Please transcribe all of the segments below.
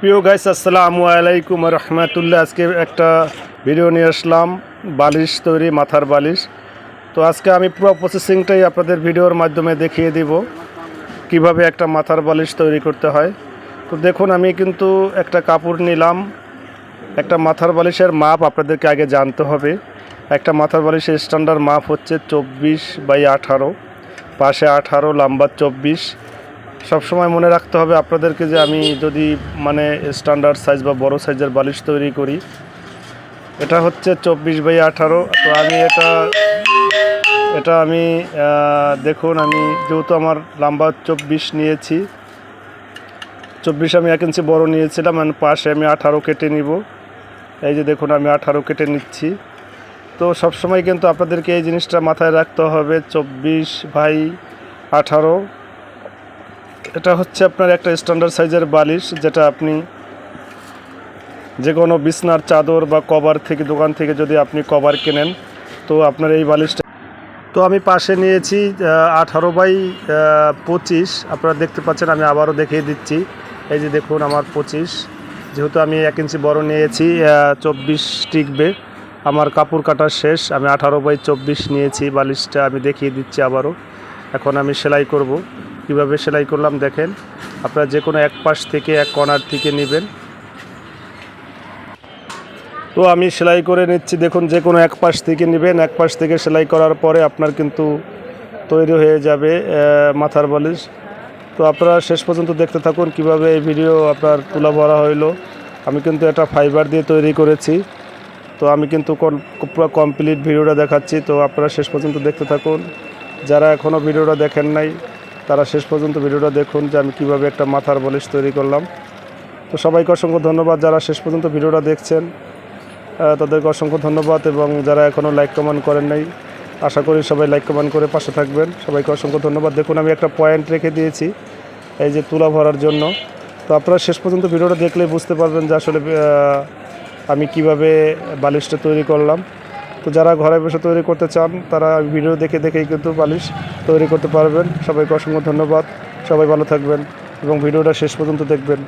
প্রিয় গাইস আসসালামু আলাইকুম রহমতুল্লাহ। আজকে একটা ভিডিও নিয়ে আসলাম, বালিশ তৈরি, মাথার বালিশ। তো আজকে আমি পুরো প্রসেসিংটাই আপনাদের ভিডিওর মাধ্যমে দেখিয়ে দিব, কীভাবে একটা মাথার বালিশ তৈরি করতে হয়। তো দেখুন, আমি কিন্তু একটা কাপড় নিলাম। একটা মাথার বালিশের মাপ আপনাদেরকে আগে জানতে হবে। একটা মাথার বালিশের স্ট্যান্ডার্ড মাপ হচ্ছে চব্বিশ বাই আঠারো, পাশে আঠারো লাম্বার চব্বিশ। সবসময় মনে রাখতে হবে আপনাদেরকে যে আমি যদি মানে স্ট্যান্ডার্ড সাইজ বা বড় সাইজের বালিশ তৈরি করি, এটা হচ্ছে চব্বিশ বাই আঠারো। তো আমি এটা এটা আমি দেখুন, আমি যেহেতু আমার লম্বা চব্বিশ নিয়েছি, চব্বিশ আমি এক ইঞ্চি বড় নিয়েছিলাম, and পাশে আমি আঠারো কেটে নিব। এই যে দেখুন, আমি আঠারো কেটে নিচ্ছি। তো সবসময় কিন্তু আপনাদেরকে এই জিনিসটা মাথায় রাখতে হবে, চব্বিশ বাই আঠারো। এটা হচ্ছে আপনার একটা স্ট্যান্ডার্ড সাইজের বালিশ, যেটা আপনি যে কোনো বিছনার চাদর বা কভার থেকে, দোকান থেকে যদি আপনি কভার কেনেন, তো আপনার এই বালিশটা তো আমি পাশে নিয়েছি আঠারো বাই পঁচিশ। আপনারা দেখতে পাচ্ছেন, আমি আবারও দেখিয়ে দিচ্ছি। এই যে দেখুন আমার পঁচিশ। যেহেতু আমি এক ইঞ্চি বড় নিয়েছি চব্বিশ টিকবে। আমার কাপড় কাটা শেষ, আমি আঠারো বাই চব্বিশ নিয়েছি, বালিশটা আমি দেখিয়ে দিচ্ছি আবারও। এখন আমি সেলাই করব। কীভাবে সেলাই করলাম দেখেন। আপনারা যে কোনো এক পাশ থেকে এক কর্নার থেকে নেবেন। তো আমি সেলাই করে নিচ্ছি, দেখুন যে কোনো এক পাশ থেকে নেবেন। এক পাশ থেকে সেলাই করার পরে আপনার কিন্তু তৈরি হয়ে যাবে মাথার বালিশ। তো আপনারা শেষ পর্যন্ত দেখতে থাকুন কীভাবে এই ভিডিও আপনার তুলা ভরা হইল। আমি কিন্তু এটা ফাইবার দিয়ে তৈরি করেছি। তো আমি কিন্তু কোন- পুরো কমপ্লিট ভিডিওটা দেখাচ্ছি। তো আপনারা শেষ পর্যন্ত দেখতে থাকুন। যারা এখনও ভিডিওটা দেখেন নাই তারা শেষ পর্যন্ত ভিডিওটা দেখুন যে আমি কীভাবে একটা মাথার বালিশ তৈরি করলাম। তো সবাইকে অসংখ্য ধন্যবাদ যারা শেষ পর্যন্ত ভিডিওটা দেখছেন। তাদেরকে অসংখ্য ধন্যবাদ এবং যারা এখনও লাইক কমেন্ট করেন নাই, আশা করি সবাই লাইক কমেন্ট করে পাশে থাকবেন। সবাইকে অসংখ্য ধন্যবাদ। দেখুন, আমি একটা পয়েন্ট রেখে দিয়েছি, এই যে তুলা ভরার জন্য। তো আপনারা শেষ পর্যন্ত ভিডিওটা দেখলে বুঝতে পারবেন যে আসলে আমি কীভাবে বালিশটা তৈরি করলাম। তো যারা ঘরে বসে তৈরি করতে চান, তারা ভিডিও দেখে দেখেই কিন্তু বালিশ তৈরি করতে পারবেন। সবাইকে অসংখ্য ধন্যবাদ। সবাই ভালো থাকবেন এবং ভিডিওটা শেষ পর্যন্ত দেখবেন।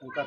明白。